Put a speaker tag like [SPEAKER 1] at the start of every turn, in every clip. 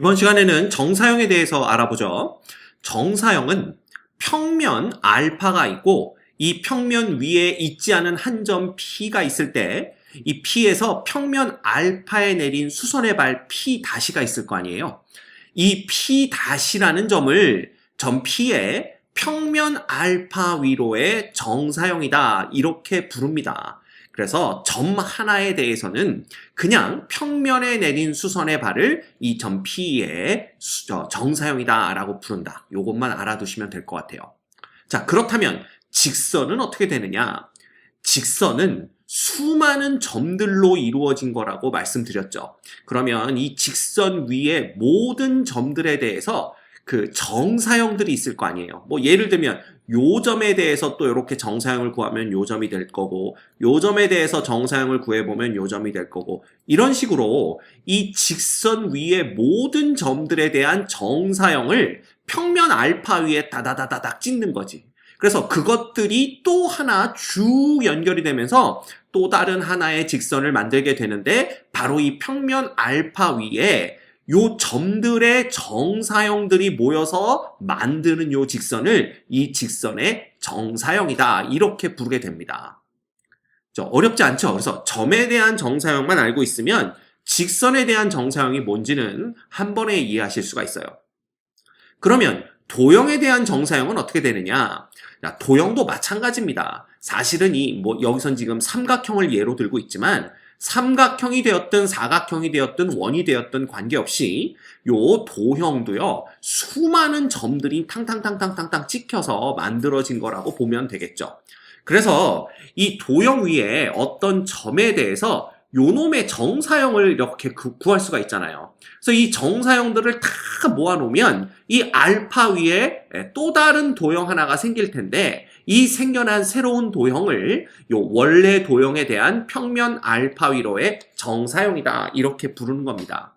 [SPEAKER 1] 이번 시간에는 정사형에 대해서 알아보죠. 정사형은 평면 알파가 있고 이 평면 위에 있지 않은 한 점 P가 있을 때 이 P에서 평면 알파에 내린 수선의 발 P 다시가 있을 거 아니에요. 이 P 다시라는 점을 점 P의 평면 알파 위로의 정사형이다 이렇게 부릅니다. 그래서 점 하나에 대해서는 그냥 평면에 내린 수선의 발을 이 점 P의 정사형이다라고 부른다. 요것만 알아두시면 될 것 같아요. 자, 그렇다면 직선은 어떻게 되느냐? 직선은 수많은 점들로 이루어진 거라고 말씀드렸죠. 그러면 이 직선 위에 모든 점들에 대해서 그 정사형들이 있을 거 아니에요. 뭐 예를 들면 요 점에 대해서 또 이렇게 정사형을 구하면 요 점이 될 거고 요 점에 대해서 정사형을 구해보면 요 점이 될 거고 이런 식으로 이 직선 위의 모든 점들에 대한 정사형을 평면 알파 위에 다다다다닥 찍는 거지. 그래서 그것들이 또 하나 쭉 연결이 되면서 또 다른 하나의 직선을 만들게 되는데 바로 이 평면 알파 위에 요 점들의 정사형들이 모여서 만드는 요 직선을 이 직선의 정사형이다. 이렇게 부르게 됩니다. 저 어렵지 않죠? 그래서 점에 대한 정사형만 알고 있으면 직선에 대한 정사형이 뭔지는 한 번에 이해하실 수가 있어요. 그러면 도형에 대한 정사형은 어떻게 되느냐? 자, 도형도 마찬가지입니다. 사실은 이 뭐 여기선 지금 삼각형을 예로 들고 있지만 삼각형이 되었든 사각형이 되었든 원이 되었든 관계없이 요 도형도요 수많은 점들이 탕탕탕탕탕탕 찍혀서 만들어진 거라고 보면 되겠죠. 그래서 이 도형 위에 어떤 점에 대해서 요놈의 정사형을 이렇게 구- 구할 수가 있잖아요. 그래서 이 정사형들을 다 모아놓으면 이 알파 위에 또 다른 도형 하나가 생길 텐데 이 생겨난 새로운 도형을 요 원래 도형에 대한 평면 알파 위로의 정사형이다 이렇게 부르는 겁니다.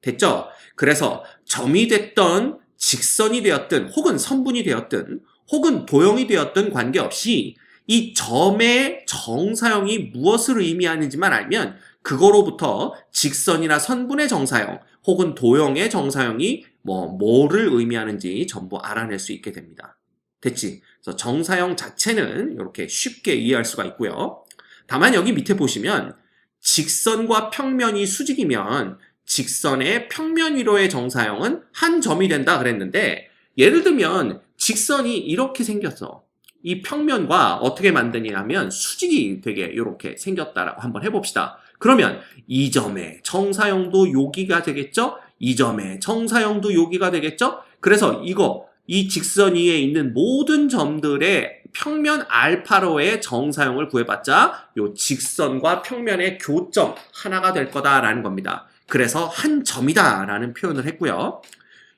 [SPEAKER 1] 됐죠? 그래서 점이 됐던 직선이 되었든 혹은 선분이 되었든 혹은 도형이 되었든 관계없이 이 점의 정사형이 무엇을 의미하는지만 알면 그거로부터 직선이나 선분의 정사형 혹은 도형의 정사형이 뭐 뭐를 의미하는지 전부 알아낼 수 있게 됩니다. 됐지? 그래서 정사형 자체는 이렇게 쉽게 이해할 수가 있고요. 다만 여기 밑에 보시면 직선과 평면이 수직이면 직선의 평면 위로의 정사형은 한 점이 된다 그랬는데 예를 들면 직선이 이렇게 생겼어. 이 평면과 어떻게 만드냐면 수직이 되게 이렇게 생겼다라고 한번 해봅시다. 그러면 이 점의 정사형도 여기가 되겠죠? 이 점의 정사형도 여기가 되겠죠? 그래서 이거 이 직선 위에 있는 모든 점들의 평면 알파로의 정사형을 구해봤자 요 직선과 평면의 교점 하나가 될 거다라는 겁니다. 그래서 한 점이다라는 표현을 했고요.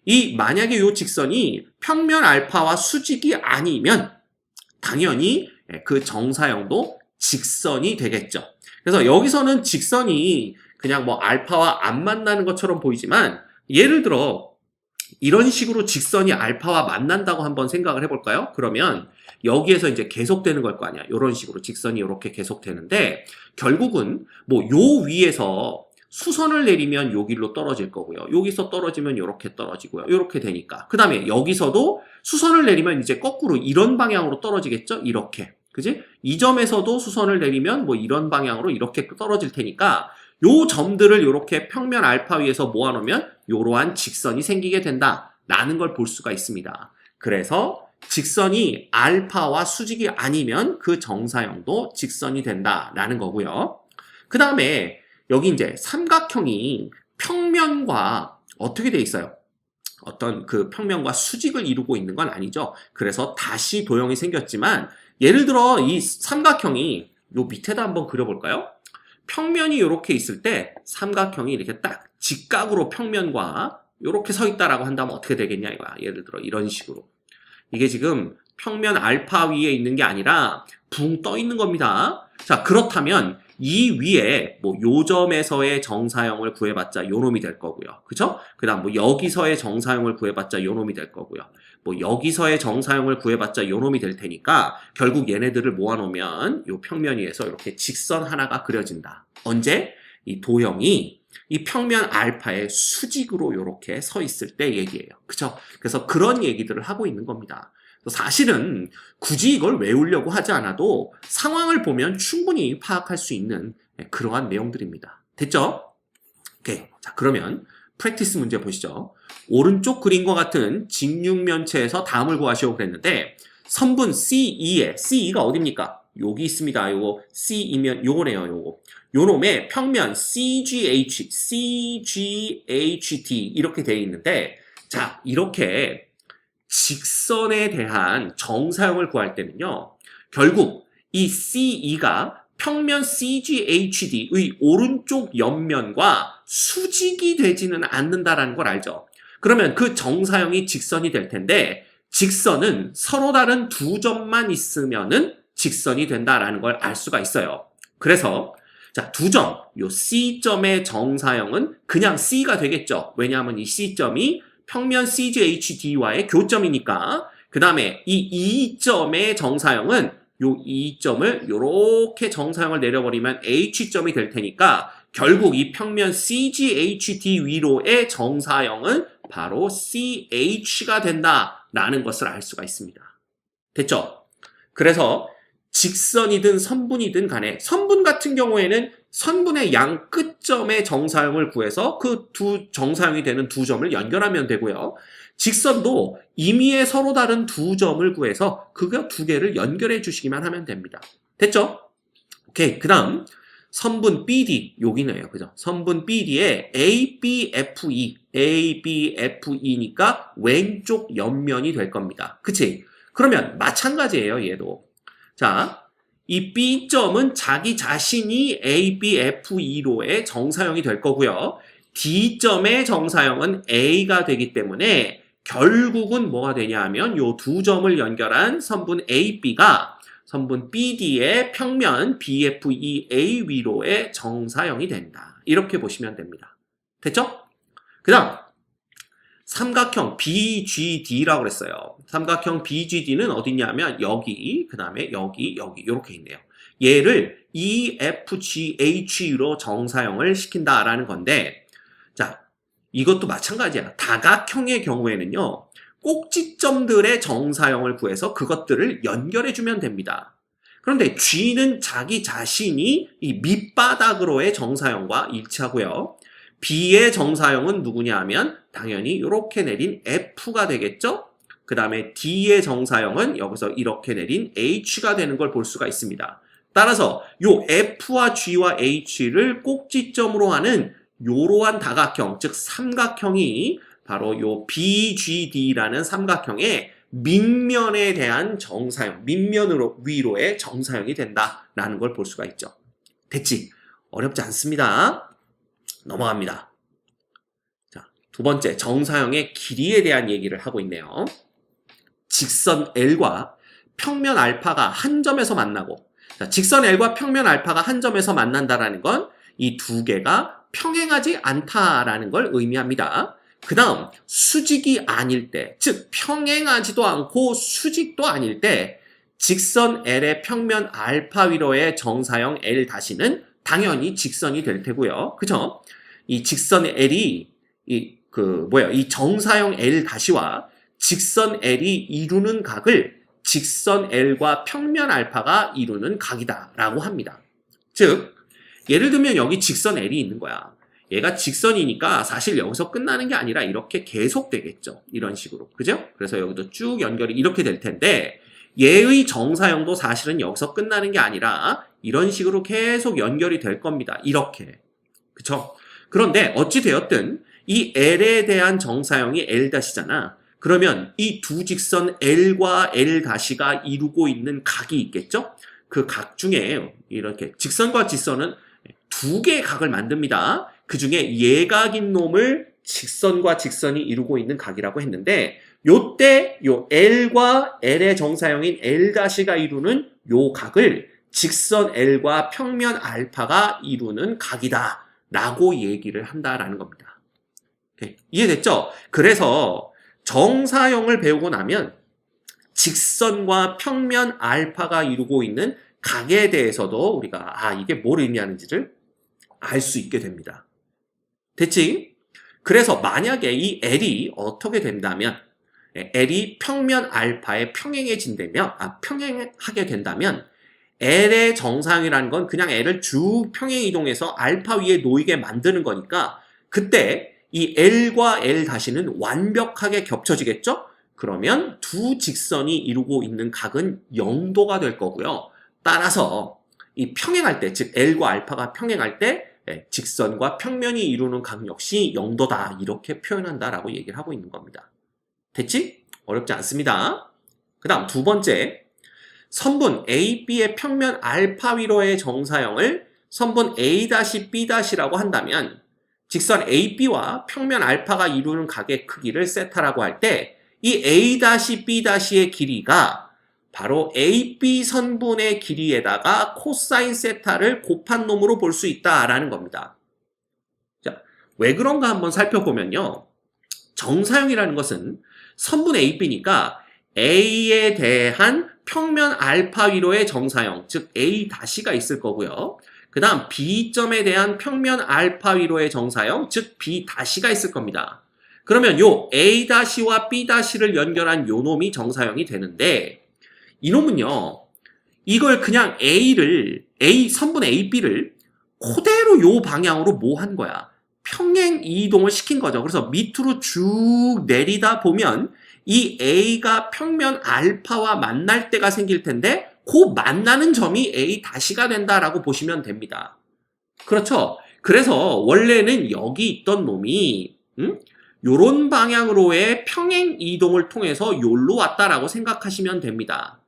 [SPEAKER 1] 이 만약에 요 직선이 평면 알파와 수직이 아니면 당연히 그 정사형도 직선이 되겠죠. 그래서 여기서는 직선이 그냥 뭐 알파와 안 만나는 것처럼 보이지만 예를 들어 이런 식으로 직선이 알파와 만난다고 한번 생각을 해볼까요? 그러면 여기에서 이제 계속되는 걸 거 아니야. 이런 식으로 직선이 이렇게 계속되는데 결국은 뭐 요 위에서 수선을 내리면 요 길로 떨어질 거고요. 여기서 떨어지면 이렇게 떨어지고요. 이렇게 되니까. 그 다음에 여기서도 수선을 내리면 이제 거꾸로 이런 방향으로 떨어지겠죠? 이렇게. 그지? 이 점에서도 수선을 내리면 뭐 이런 방향으로 이렇게 떨어질 테니까 요 점들을 이렇게 평면 알파 위에서 모아놓으면 이러한 직선이 생기게 된다라는 걸 볼 수가 있습니다. 그래서 직선이 알파와 수직이 아니면 그 정사형도 직선이 된다라는 거고요. 그 다음에 여기 이제 삼각형이 평면과 어떻게 돼 있어요? 어떤 그 평면과 수직을 이루고 있는 건 아니죠. 그래서 다시 도형이 생겼지만 예를 들어 이 삼각형이 요 밑에다 한번 그려볼까요? 평면이 이렇게 있을 때 삼각형이 이렇게 딱 직각으로 평면과 이렇게 서 있다라고 한다면 어떻게 되겠냐 이거야. 예를 들어 이런 식으로. 이게 지금 평면 알파 위에 있는 게 아니라 붕 떠 있는 겁니다. 자, 그렇다면 이 위에 뭐 요점에서의 정사형을 구해봤자 요놈이 될 거고요. 그죠? 그 다음 뭐 여기서의 정사형을 구해봤자 요놈이 될 거고요. 뭐 여기서의 정사형을 구해봤자 요놈이 될 테니까 결국 얘네들을 모아놓으면 요 평면 위에서 이렇게 직선 하나가 그려진다. 언제? 이 도형이 이 평면 알파의 수직으로 이렇게 서 있을 때 얘기예요. 그죠? 그래서 그런 얘기들을 하고 있는 겁니다. 사실은 굳이 이걸 외우려고 하지 않아도 상황을 보면 충분히 파악할 수 있는 그러한 내용들입니다. 됐죠? 오케이. 자, 그러면 프랙티스 문제 보시죠. 오른쪽 그림과 같은 직육면체에서 다음을 구하시오 그랬는데 선분 C2에 C2가 어딥니까? 여기 있습니다. 요거 C이면 요거네요. 요거. 요 놈의 평면 CGH, CGHT 이렇게 되어 있는데 자, 이렇게 직선에 대한 정사형을 구할 때는요. 결국 이 CE가 평면 CGHD의 오른쪽 옆면과 수직이 되지는 않는다라는 걸 알죠. 그러면 그 정사형이 직선이 될 텐데 직선은 서로 다른 두 점만 있으면은 직선이 된다라는 걸 알 수가 있어요. 그래서 자, 두 점, 요 C점의 정사형은 그냥 C가 되겠죠. 왜냐하면 이 C점이 평면 CGHD와의 교점이니까. 그 다음에 이 2점의 정사형은 요 2점을 요렇게 정사형을 내려버리면 H점이 될 테니까 결국 이 평면 CGHD 위로의 정사형은 바로 CH가 된다라는 것을 알 수가 있습니다. 됐죠? 그래서 직선이든 선분이든 간에 선분 같은 경우에는 선분의 양 끝점의 정사형을 구해서 그 두 정사형이 되는 두 점을 연결하면 되고요. 직선도 임의의 서로 다른 두 점을 구해서 그거 두 개를 연결해 주시기만 하면 됩니다. 됐죠? 오케이. 그 다음, 선분 BD, 여기네요. 그죠? 선분 BD에 ABFE, ABFE니까 왼쪽 옆면이 될 겁니다. 그치? 그러면 마찬가지예요, 얘도. 자, 이 B점은 자기 자신이 ABFE로의 정사형이 될 거고요. D점의 정사형은 A가 되기 때문에 결국은 뭐가 되냐 하면 요 두 점을 연결한 선분 AB가 선분 BD의 평면 BFEA 위로의 정사형이 된다. 이렇게 보시면 됩니다. 됐죠? 그 다음 삼각형 BGD라고 그랬어요. 삼각형 BGD는 어디냐면 여기, 그 다음에 여기, 여기 이렇게 있네요. 얘를 EFGH로 정사형을 시킨다라는 건데 자, 이것도 마찬가지야. 다각형의 경우에는요. 꼭지점들의 정사형을 구해서 그것들을 연결해주면 됩니다. 그런데 G는 자기 자신이 이 밑바닥으로의 정사형과 일치하고요. B의 정사형은 누구냐 하면 당연히 이렇게 내린 F가 되겠죠? 그 다음에 D의 정사형은 여기서 이렇게 내린 H가 되는 걸 볼 수가 있습니다. 따라서 요 F와 G와 H를 꼭지점으로 하는 요러한 다각형, 즉 삼각형이 바로 요 BGD라는 삼각형의 밑면에 대한 정사형, 밑면으로 위로의 정사형이 된다라는 걸 볼 수가 있죠. 됐지? 어렵지 않습니다. 넘어갑니다. 자, 두 번째 정사형의 길이에 대한 얘기를 하고 있네요. 직선 L과 평면 알파가 한 점에서 만나고 자, 직선 L과 평면 알파가 한 점에서 만난다라는 건 이 두 개가 평행하지 않다라는 걸 의미합니다. 그 다음 수직이 아닐 때, 즉 평행하지도 않고 수직도 아닐 때 직선 L의 평면 알파 위로의 정사형 L 다시는 당연히 직선이 될 테고요. 그죠? 이 직선 L이 이 그 뭐야 이 정사형 L 다시와 직선 L이 이루는 각을 직선 L과 평면 알파가 이루는 각이다라고 합니다. 즉 예를 들면 여기 직선 L이 있는 거야. 얘가 직선이니까 사실 여기서 끝나는 게 아니라 이렇게 계속 되겠죠. 이런 식으로. 그죠? 그래서 여기도 쭉 연결이 이렇게 될 텐데 얘의 정사형도 사실은 여기서 끝나는 게 아니라 이런 식으로 계속 연결이 될 겁니다. 이렇게. 그쵸? 그런데 어찌 되었든 이 L에 대한 정사형이 L-잖아. 그러면 이 두 직선 L과 L-가 이루고 있는 각이 있겠죠? 그 각 중에 이렇게 직선과 직선은 두 개의 각을 만듭니다. 그 중에 예각인 놈을 직선과 직선이 이루고 있는 각이라고 했는데 요때 요 L과 L의 정사형인 L-가 이루는 요 각을 직선 L과 평면 알파가 이루는 각이다 라고 얘기를 한다라는 겁니다. 네, 이해됐죠? 그래서 정사형을 배우고 나면 직선과 평면 알파가 이루고 있는 각에 대해서도 우리가 아 이게 뭘 의미하는지를 알 수 있게 됩니다. 됐지? 그래서 만약에 이 L이 어떻게 된다면 예, L이 평면 알파에 평행해진다면 아 평행하게 된다면 L의 정상이라는 건 그냥 L을 쭉 평행 이동해서 알파 위에 놓이게 만드는 거니까 그때 이 L과 L 다시는 완벽하게 겹쳐지겠죠? 그러면 두 직선이 이루고 있는 각은 0도가 될 거고요. 따라서 이 평행할 때, 즉 L과 알파가 평행할 때 예, 직선과 평면이 이루는 각 역시 0도다 이렇게 표현한다라고 얘기를 하고 있는 겁니다. 됐지? 어렵지 않습니다. 그 다음 두 번째 선분 AB의 평면 알파 위로의 정사형을 선분 A-B-라고 한다면 직선 AB와 평면 알파가 이루는 각의 크기를 세타라고 할 때 이 A-B-의 길이가 바로 AB 선분의 길이에다가 코사인 세타를 곱한 놈으로 볼 수 있다라는 겁니다. 자, 왜 그런가 한번 살펴보면요. 정사형이라는 것은 선분 AB니까 A에 대한 평면 알파 위로의 정사형, 즉 A-가 있을 거고요. 그 다음 B점에 대한 평면 알파 위로의 정사형, 즉 B-가 있을 겁니다. 그러면 요 A-와 B-를 연결한 요 놈이 정사형이 되는데 이놈은요. 이걸 그냥 A를 A 선분 AB를 그대로 요 방향으로 뭐 한 거야? 평행 이동을 시킨 거죠. 그래서 밑으로 쭉 내리다 보면 이 A가 평면 알파와 만날 때가 생길 텐데 그 만나는 점이 A 다시가 된다라고 보시면 됩니다. 그렇죠? 그래서 원래는 여기 있던 놈이 음? 요런 방향으로의 평행 이동을 통해서 요로 왔다라고 생각하시면 됩니다.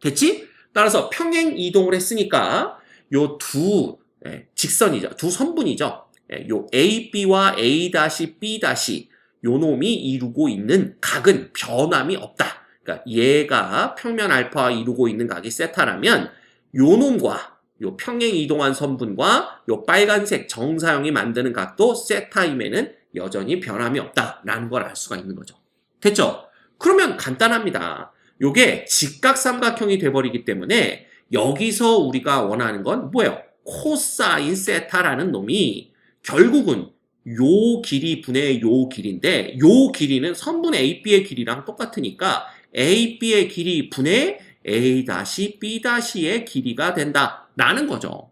[SPEAKER 1] 됐지? 따라서 평행 이동을 했으니까 요 두 직선이죠. 두 선분이죠. 예, 요 AB와 A-B- 요 놈이 이루고 있는 각은 변함이 없다. 그러니까 얘가 평면 알파와 이루고 있는 각이 세타라면 요 놈과 요 평행 이동한 선분과 요 빨간색 정사형이 만드는 각도 세타임에는 여전히 변함이 없다라는 걸 알 수가 있는 거죠. 됐죠? 그러면 간단합니다. 요게 직각삼각형이 돼버리기 때문에 여기서 우리가 원하는 건 뭐예요? 코사인 세타라는 놈이 결국은 요 길이 분의 요 길인데 요 길이는 선분 AB의 길이랑 똑같으니까 AB의 길이 분의 A-B-의 길이가 된다라는 거죠.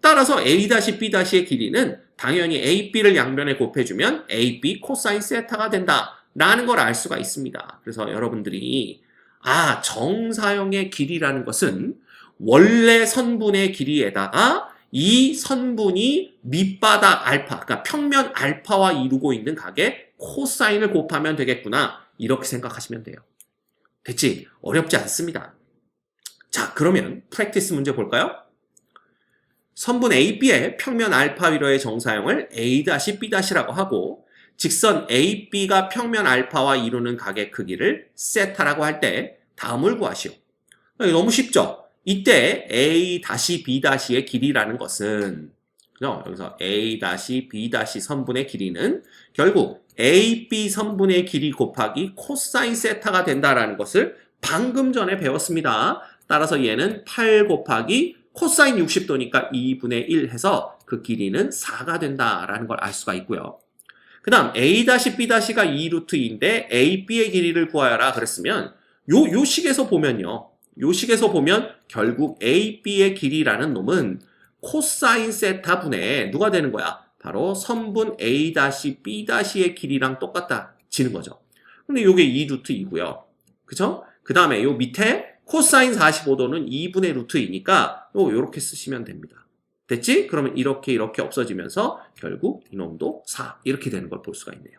[SPEAKER 1] 따라서 A-B-의 길이는 당연히 AB를 양면에 곱해주면 AB 코사인 세타가 된다라는 걸 알 수가 있습니다. 그래서 여러분들이 아 정사형의 길이라는 것은 원래 선분의 길이에다가 이 선분이 밑바닥 알파, 그러니까 평면 알파와 이루고 있는 각의 코사인을 곱하면 되겠구나. 이렇게 생각하시면 돼요. 됐지? 어렵지 않습니다. 자, 그러면 프랙티스 문제 볼까요? 선분 AB의 평면 알파 위로의 정사형을 A-B-라고 하고 직선 AB가 평면 알파와 이루는 각의 크기를 세타라고 할 때 다음을 구하시오. 너무 쉽죠? 이때 A-B-의 길이라는 것은 그죠? 여기서 A-B- 선분의 길이는 결국 AB 선분의 길이 곱하기 코사인 세타가 된다라는 것을 방금 전에 배웠습니다. 따라서 얘는 8 곱하기 코사인 60도니까 2분의 1 해서 그 길이는 4가 된다라는 걸 알 수가 있고요. 그 다음 A-B'가 2루트인데 AB의 길이를 구하여라 그랬으면 요, 요 식에서 보면요. 요 식에서 보면 결국 AB의 길이라는 놈은 코사인 세타 분의 누가 되는 거야? 바로 선분 A-B-의 길이랑 똑같다지는 거죠. 근데 요게 2루트이고요. 그쵸? 그 다음에 요 밑에 코사인 45도는 2분의 루트이니까 요 요렇게 쓰시면 됩니다. 됐지? 그러면 이렇게 이렇게 없어지면서 결국 이놈도 4 이렇게 되는 걸 볼 수가 있네요.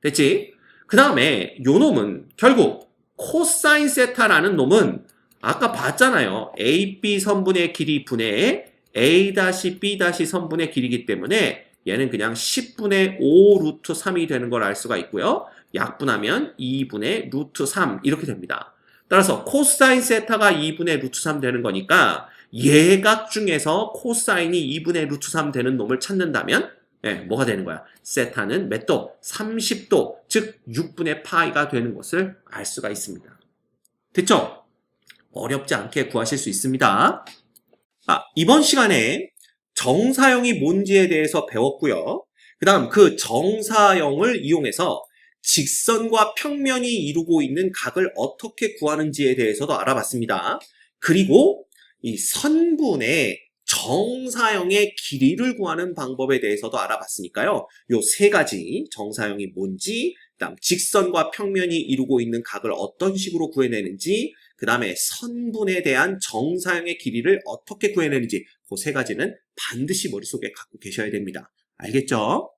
[SPEAKER 1] 됐지? 그 다음에 요 놈은 결국 코사인 세타라는 놈은 아까 봤잖아요. AB 선분의 길이 분의 A-B- 선분의 길이기 때문에 얘는 그냥 10분의 5 루트 3이 되는 걸 알 수가 있고요. 약분하면 2분의 루트 3 이렇게 됩니다. 따라서 코사인 세타가 2분의 루트 3 되는 거니까 예각 중에서 코사인이 2분의 루트 3 되는 놈을 찾는다면 예, 뭐가 되는 거야? 세타는 몇 도? 30도, 즉 6분의 파이가 되는 것을 알 수가 있습니다. 됐죠? 어렵지 않게 구하실 수 있습니다. 아, 이번 시간에 정사형이 뭔지에 대해서 배웠고요. 그 다음 그 정사형을 이용해서 직선과 평면이 이루고 있는 각을 어떻게 구하는지에 대해서도 알아봤습니다. 그리고 이 선분의 정사형의 길이를 구하는 방법에 대해서도 알아봤으니까요. 요 세 가지 정사형이 뭔지, 그다음 직선과 평면이 이루고 있는 각을 어떤 식으로 구해내는지, 그 다음에 선분에 대한 정사형의 길이를 어떻게 구해내는지 그 세 가지는 반드시 머릿속에 갖고 계셔야 됩니다. 알겠죠?